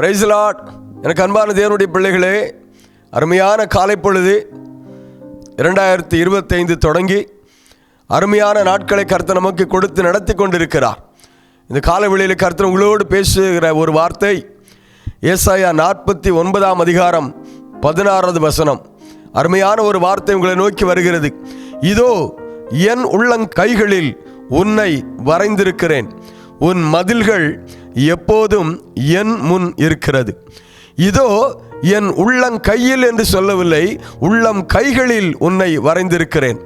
பிரைஸ்லாட் எனக்கு அன்பான தேவனுடைய பிள்ளைகளே அருமையான காலை பொழுது இரண்டாயிரத்தி இருபத்தைந்து தொடங்கி அருமையான நாட்களை கர்த்தர் நமக்கு கொடுத்து நடத்தி கொண்டிருக்கிறார். இந்த காலை காலவெளியில் கர்த்தர் உங்களோடு பேசுகிற ஒரு வார்த்தை ஏசாயா நாற்பத்தி ஒன்பதாம் அதிகாரம் பதினாறாவது வசனம். அருமையான ஒரு வார்த்தை உங்களை நோக்கி வருகிறது. இதோ என் உள்ளங் கைகளில் உன்னை வரைந்திருக்கிறேன். உன் மதில்கள் எப்போதும் என் முன் இருக்கிறது. இதோ என் உள்ளங்கையில் என்று சொல்லவில்லை உள்ளம் கைகளில் உன்னை வரைந்திருக்கிறேன்.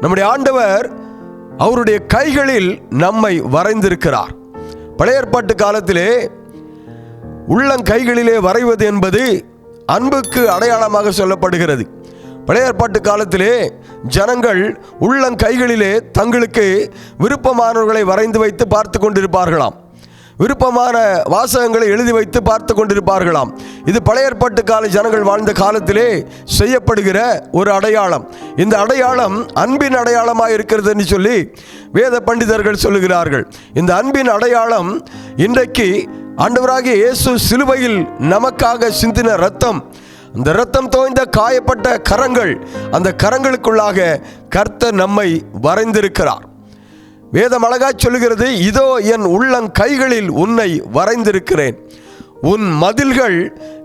நம்முடைய ஆண்டவர் அவருடைய கைகளில் நம்மை வரைந்திருக்கிறார். பழைய ஏற்பாட்டு காலத்திலே உள்ளங்கைகளிலே வரைவது என்பது அன்புக்கு அடையாளமாக சொல்லப்படுகிறது. பழைய ஏற்பாட்டு காலத்திலே ஜனங்கள் உள்ளங்கைகளிலே தங்களுக்கு விருப்பமானவர்களை வரைந்து வைத்து பார்த்து கொண்டிருப்பார்களாம். விருப்பமான வாசகங்களை எழுதி வைத்து பார்த்து கொண்டிருப்பார்களாம். இது பழைய ஏற்பாட்டு கால ஜனங்கள் வாழ்ந்த காலத்திலே செய்யப்படுகிற ஒரு அடையாளம். இந்த அடையாளம் அன்பின் அடையாளமாக இருக்கிறது என்று சொல்லி வேத பண்டிதர்கள் சொல்லுகிறார்கள். இந்த அன்பின் அடையாளம் இன்றைக்கு ஆண்டவராகிய இயேசு சிலுவையில் நமக்காக சிந்தின ரத்தம் அந்த ரத்தம் தோய்ந்த காயப்பட்ட கரங்கள் அந்த கரங்களுக்குள்ளாக கர்த்தர் நம்மை வரைந்திருக்கிறார். வேதம் அழகாய் சொல்கிறது இதோ என் உள்ளங்கைகளில் உன்னை வரைந்திருக்கிறேன். உன் மதில்கள்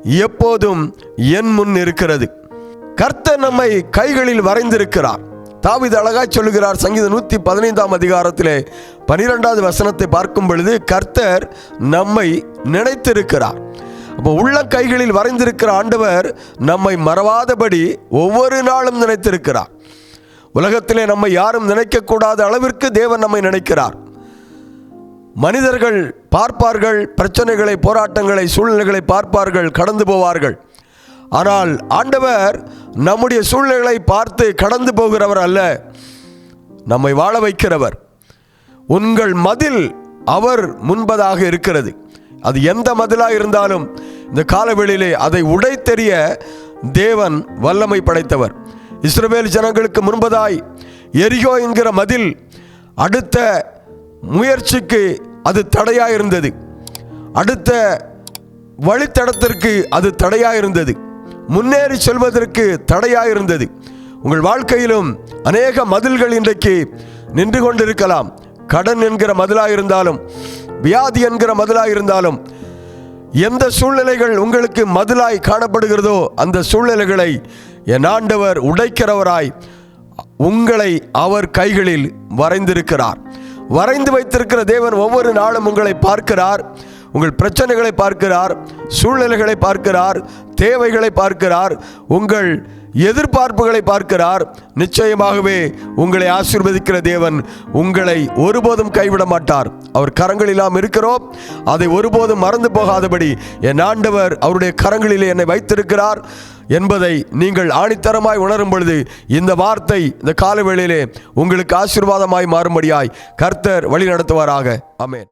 எப்போதும் என் முன் இருக்கிறது. கர்த்தர் நம்மை கைகளில் வரைந்திருக்கிறார். தாவித அழகாய் சொல்லுகிறார் சங்கீத நூற்றி பதினைந்தாம் அதிகாரத்திலே பனிரெண்டாவது வசனத்தை பார்க்கும் பொழுது கர்த்தர் நம்மை நினைத்திருக்கிறார். அப்போ உள்ள கைகளில் வரைந்திருக்கிற ஆண்டவர் நம்மை மறவாதபடி ஒவ்வொரு நாளும் நினைத்திருக்கிறார். உலகத்திலே நம்மை யாரும் நினைக்கக்கூடாத அளவிற்கு தேவன் நம்மை நினைக்கிறார். மனிதர்கள் பார்ப்பார்கள் பிரச்சனைகளை போராட்டங்களை சூழ்நிலைகளை பார்ப்பார்கள் கடந்து போவார்கள். ஆனால் ஆண்டவர் நம்முடைய சூழ்நிலைகளை பார்த்து கடந்து போகிறவர் அல்ல நம்மை வாழ வைக்கிறவர். உங்கள் மதில் அவர் முன்பதாக இருக்கிறது. அது எந்த மதிலாக இருந்தாலும் இந்த காலவெளியிலே அதை உடைத்தெறிய தேவன் வல்லமை படைத்தவர். இஸ்ரவேல் ஜனங்களுக்கு முன்பதாய் எரியோ என்கிற மதில் அடுத்த முயற்சிக்கு அது தடையாக இருந்தது அடுத்த வழித்தடத்திற்கு அது தடையாக இருந்தது முன்னேறி செல்வதற்கு தடையாக இருந்தது உங்கள் வாழ்க்கையிலும் அநேக மதில்கள் இன்றைக்கு நின்று கொண்டிருக்கலாம். கடன் என்கிற மதிலாக இருந்தாலும் வியாதி என்கிற மதிலாக இருந்தாலும் எந்த சூழ்நிலைகள் உங்களுக்கு மதிலாய் காணப்படுகிறதோ அந்த சூழ்நிலைகளை என் ஆண்டவர் உடைக்கிறவராய் உங்களை அவர் கைகளில் வரைந்திருக்கிறார். வரைந்து வைத்திருக்கிற தேவன் ஒவ்வொரு நாளும் உங்களை பார்க்கிறார். உங்கள் பிரச்சனைகளை பார்க்கிறார். சூழ்நிலைகளை பார்க்கிறார் தேவைகளை பார்க்கிறார் உங்கள் எதிர்பார்ப்புகளை பார்க்கிறார். நிச்சயமாகவே உங்களை ஆசீர்வதிக்கிற தேவன் உங்களை ஒருபோதும் கைவிட மாட்டார். அவர் கரங்களிலாம் இருக்கிறோம். அதை ஒருபோதும் மறந்து போகாதபடி என் ஆண்டவர் அவருடைய கரங்களிலே என்னை வைத்திருக்கிறார் என்பதை நீங்கள் ஆணித்தரமாய் உணரும் பொழுது இந்த வார்த்தை இந்த காலவேளையிலே உங்களுக்கு ஆசீர்வாதமாய் மாறும்படியாய் கர்த்தர் வழி நடத்துவாராக அமேன்